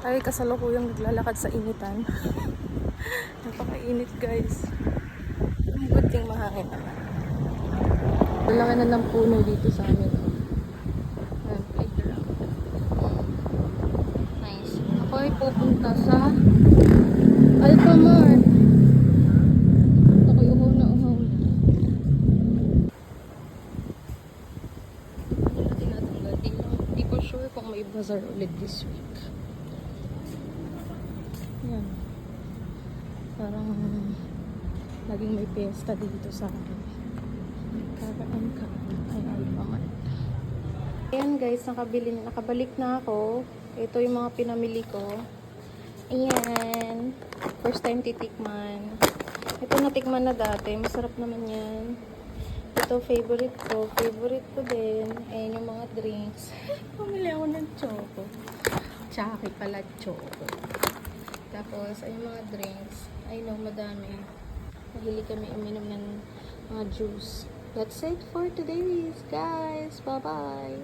Tayo kasalukuyang naglalakad sa initan. Napakainit guys. Ang buting mahangin naman. Lalaki na ng puno dito sa amin. Ayan, playground. Nice. Ako ay pupunta sa ko sure kung may bazaar ulit this week. Yan. Parang laging may pesta dito sa akin. Kakaan ka. Ay, Alphamart. Ayan guys, nakabili, nakabalik na ako. Ito yung mga pinamili ko. Ayan. First time titikman. Ito natikman na dati. Masarap naman yan. Ito favorite ko. Favorite ko din. Ayan yung mga drinks. Pumili ako ng choco. Tsaki pala choco. Tapos, ay mga drinks. I know, madami. Mahili kami uminom ng mga juice. That's it for today, guys. Bye-bye.